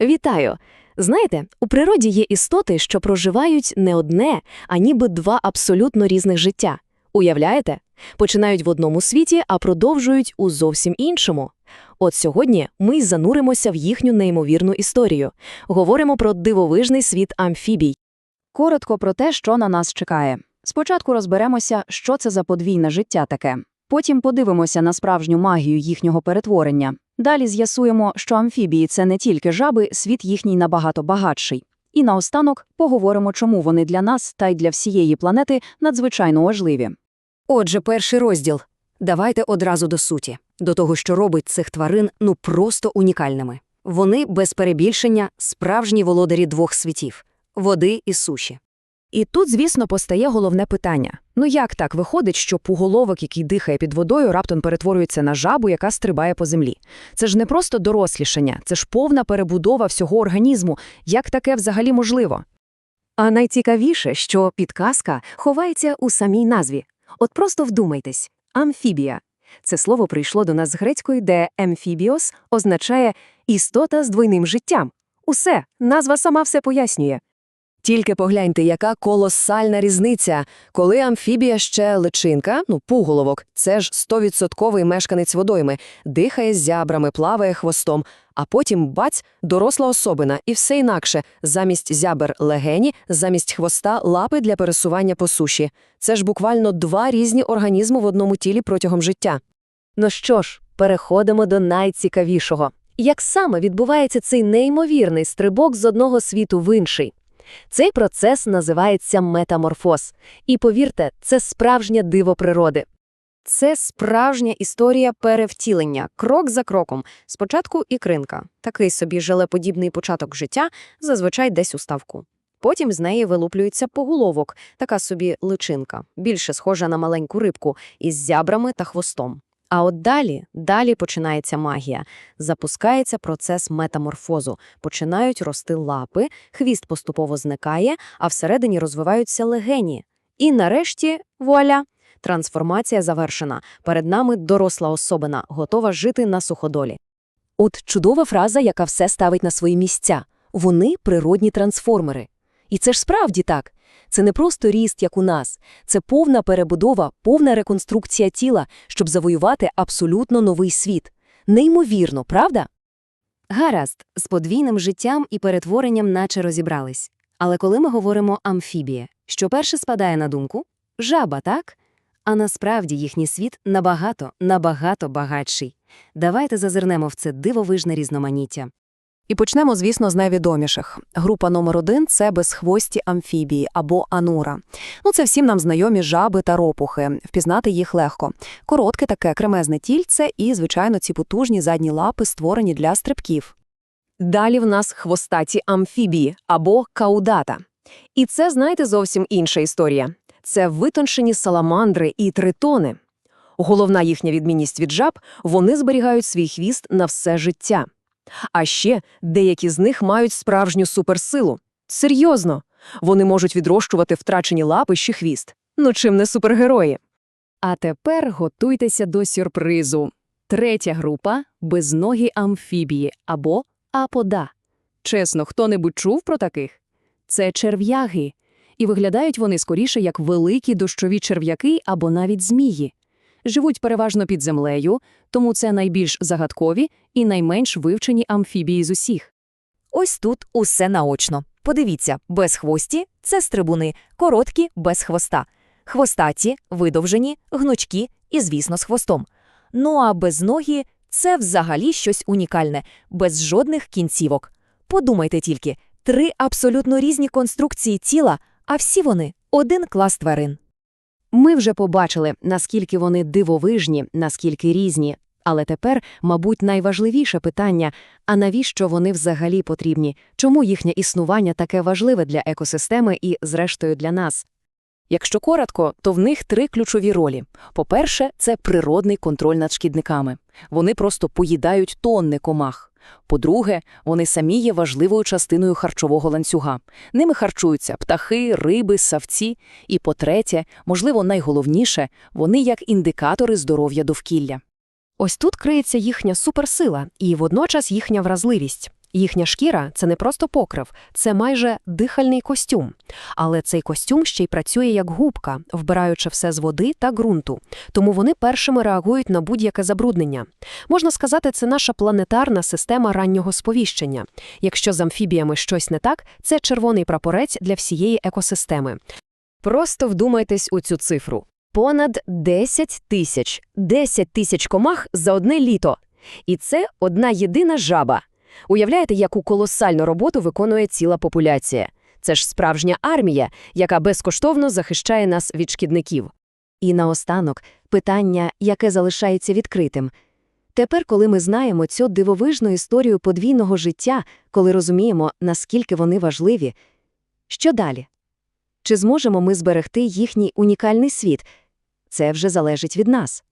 Вітаю! Знаєте, у природі є істоти, що проживають не одне, а ніби два абсолютно різних життя. Уявляєте? Починають в одному світі, а продовжують у зовсім іншому. От сьогодні ми зануримося в їхню неймовірну історію. Говоримо про дивовижний світ амфібій. Коротко про те, що на нас чекає. Спочатку розберемося, що це за подвійне життя таке. Потім подивимося на справжню магію їхнього перетворення. Далі з'ясуємо, що амфібії це не тільки жаби, світ їхній набагато багатший. І наостанок поговоримо, чому вони для нас та й для всієї планети надзвичайно важливі. Отже, перший розділ. Давайте одразу до суті. До того, що робить цих тварин ну просто унікальними. Вони, без перебільшення, справжні володарі двох світів – води і суші. І тут, звісно, постає головне питання. Ну як так виходить, що пуголовок, який дихає під водою, раптом перетворюється на жабу, яка стрибає по землі? Це ж не просто дорослішання, це ж повна перебудова всього організму. Як таке взагалі можливо? А найцікавіше, що підказка ховається у самій назві. От просто вдумайтесь – амфібія. Це слово прийшло до нас з грецької, де «емфібіос» означає «істота з двойним життям». Усе, назва сама все пояснює. Тільки погляньте, яка колосальна різниця. Коли амфібія ще личинка, ну пуголовок, це ж стовідсотковий мешканець водойми, дихає зябрами, плаває хвостом, а потім бац, доросла особина, і все інакше. Замість зябер легені, замість хвоста лапи для пересування по суші. Це ж буквально два різні організми в одному тілі протягом життя. Ну що ж, переходимо до найцікавішого. Як саме відбувається цей неймовірний стрибок з одного світу в інший? Цей процес називається метаморфоз. І повірте, це справжнє диво природи. Це справжня історія перевтілення, крок за кроком. Спочатку ікринка, такий собі желеподібний початок життя, зазвичай десь у ставку. Потім з неї вилуплюється поголовок, така собі личинка, більше схожа на маленьку рибку, із зябрами та хвостом. А от далі, далі починається магія. Запускається процес метаморфозу, починають рости лапи, хвіст поступово зникає, а всередині розвиваються легені. І нарешті, вуаля, трансформація завершена. Перед нами доросла особина, готова жити на суходолі. От чудова фраза, яка все ставить на свої місця. Вони – природні трансформери. І це ж справді так. Це не просто ріст, як у нас. Це повна перебудова, повна реконструкція тіла, щоб завоювати абсолютно новий світ. Неймовірно, правда? Гаразд, з подвійним життям і перетворенням наче розібрались. Але коли ми говоримо амфібія, що перше спадає на думку? Жаба, так? А насправді їхній світ набагато, набагато багатший. Давайте зазирнемо в це дивовижне різноманіття. І почнемо, звісно, з найвідоміших. Група номер один – це безхвості амфібії або анура. Ну, це всім нам знайомі жаби та ропухи. Впізнати їх легко. Коротке таке кремезне тільце і, звичайно, ці потужні задні лапи створені для стрибків. Далі в нас хвостаті амфібії або каудата. І це, знаєте, зовсім інша історія. Це витончені саламандри і тритони. Головна їхня відмінність від жаб – вони зберігають свій хвіст на все життя. А ще деякі з них мають справжню суперсилу. Серйозно, вони можуть відрощувати втрачені лапи чи хвіст. Ну чим не супергерої? А тепер готуйтеся до сюрпризу. Третя група – безногі амфібії або апода. Чесно, хто-небудь чув про таких? Це черв'яги. І виглядають вони скоріше як великі дощові черв'яки або навіть змії. Живуть переважно під землею, тому це найбільш загадкові і найменш вивчені амфібії з усіх. Ось тут усе наочно. Подивіться, безхвості – це стрибуни, короткі – без хвоста. Хвостаті – видовжені, гнучкі і, звісно, з хвостом. Ну а безногі – це взагалі щось унікальне, без жодних кінцівок. Подумайте тільки, три абсолютно різні конструкції тіла, а всі вони – один клас тварин. Ми вже побачили, наскільки вони дивовижні, наскільки різні. Але тепер, мабуть, найважливіше питання – а навіщо вони взагалі потрібні? Чому їхнє існування таке важливе для екосистеми і, зрештою, для нас? Якщо коротко, то в них три ключові ролі. По-перше, це природний контроль над шкідниками. Вони просто поїдають тонни комах. По-друге, вони самі є важливою частиною харчового ланцюга. Ними харчуються птахи, риби, савці. І по-третє, можливо, найголовніше, вони як індикатори здоров'я довкілля. Ось тут криється їхня суперсила і водночас їхня вразливість. Їхня шкіра – це не просто покрив, це майже дихальний костюм. Але цей костюм ще й працює як губка, вбираючи все з води та ґрунту. Тому вони першими реагують на будь-яке забруднення. Можна сказати, це наша планетарна система раннього сповіщення. Якщо з амфібіями щось не так, це червоний прапорець для всієї екосистеми. Просто вдумайтесь у цю цифру. Понад 10 тисяч. 10 тисяч комах за одне літо. І це одна єдина жаба. Уявляєте, яку колосальну роботу виконує ціла популяція? Це ж справжня армія, яка безкоштовно захищає нас від шкідників. І наостанок питання, яке залишається відкритим. Тепер, коли ми знаємо цю дивовижну історію подвійного життя, коли розуміємо, наскільки вони важливі, що далі? Чи зможемо ми зберегти їхній унікальний світ? Це вже залежить від нас.